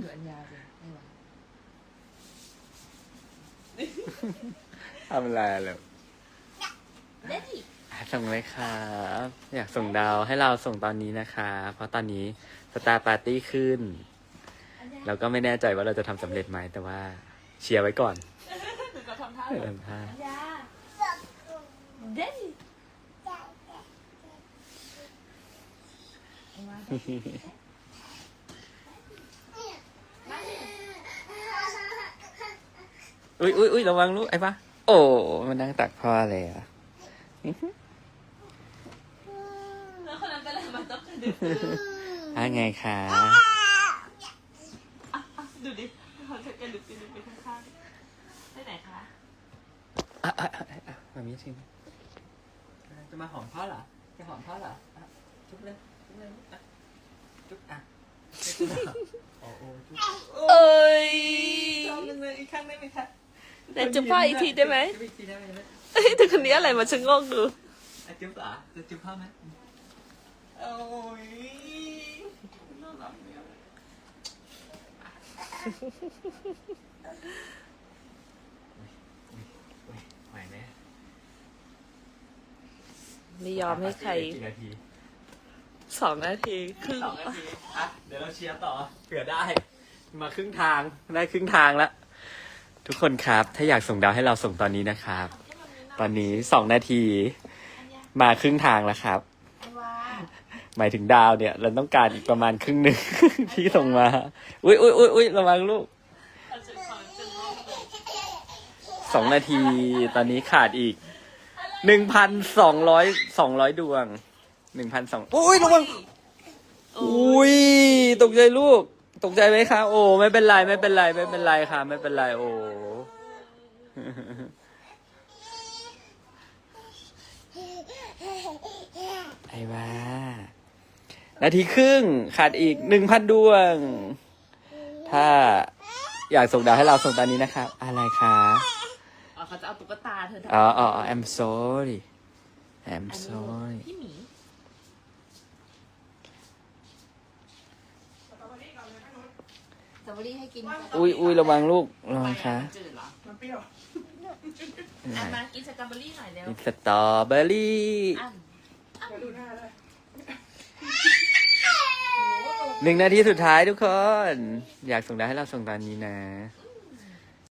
ดูอัญญาสิไม่ไหวทำอะไรอะลูกเด็ดดิส่งเลยครับ อยากส่งดาวให้เราส่งตอนนี้นะคะ เพราะตอนนี้สตาร์ปาร์ตี้ขึ้นอัญญาเราก็ไม่แน่ใจว่าเราจะทำสำเร็จไหมแต่ว่าเชียร์ไว้ก่อนหนูก็ทำท่าเออทำท่าอัญญาเด็ดดิเอามา อุ้ยอุ้ยอุ้ยระวังลูกไอ้ปะโอ้มันนั่งตักพ่อเลยอะแล้วคนนั้นเป็นอะไรมันต้องกระดึ๊บอะไงคะอะอะดูดิเขาจะกระดึ๊บกระดึ๊บไปข้างๆไปไหนคะอะอะอะอะมามีชิมจะมาหอมพ่อเหรอจะหอมพ่อเหรออะจุ๊บเลยจุ๊บเลยอะจุ๊บอะจุ๊บอะโอ้โอ้จุ๊บเอ้ยชอบจังเลยอีกครั้งได้ไหมคะ แต่จุ๊บพ่ออีกทีได้ไหมจุ๊บอีกทีได้ไหมเนี่ยเอ้ยแต่คนนี้อะไรมาชะโงกดูอะจุ๊บเหรอจะจุ๊บพ่อไหมโอ้ยน่ารักเนี่ยอุ๊ยไหวไหมไม่ยอมให้ใครกี่นาทีสองนาทีครึ่งสองนาทีอะเดี๋ยวเราเชียร์ต่อเผื่อได้ มาครึ่งทางได้ครึ่งทางแล้ว ทุกคนครับ ถ้าอยากส่งดาวให้เราส่งตอนนี้นะครับ ตอนนี้สองนาที มาครึ่งทางแล้วครับ หมายถึงดาวเนี่ย เราต้องการอีกประมาณครึ่งหนึ่งที่ส่งมา อุ้ยอุ้ยอุ้ยอุ้ยระวังลูกสองนาทีตอนนี้ขาดอีกหนึ่งพันสองร้อยสองร้อยดวงหนึ่งพันสองอุ้ยระวังอุ้ยตกใจลูก ตกใจไหมคะ โอ้ ไม่เป็นไร ไม่เป็นไร ไม่เป็นไรค่ะ ไม่เป็นไร โอ้ ไอ้บ้านาทีครึ่งขาดอีกหนึ่งพันดวง ถ้าอยากส่งดาวให้เราส่งตอนนี้นะครับ อะไรคะอ๋อเขาจะเอาตุ๊กตาเธออ๋ออ๋อ I'm sorry I'm sorry พี่หมี สตรอ เบอรี่ให้กินอุ้ยอุ้ยระวังลูกระวังคะจืดเหรอมันเปรี้ยวอะมากินสตรอเบอรี่หน่อยเร็วมีสตรอเบอรี่อะเดี๋ยวดูหน้าเลยหนึ่งนาทีสุดท้ายทุกคน อยากส่งดาวให้เราส่งตอนนี้นะอื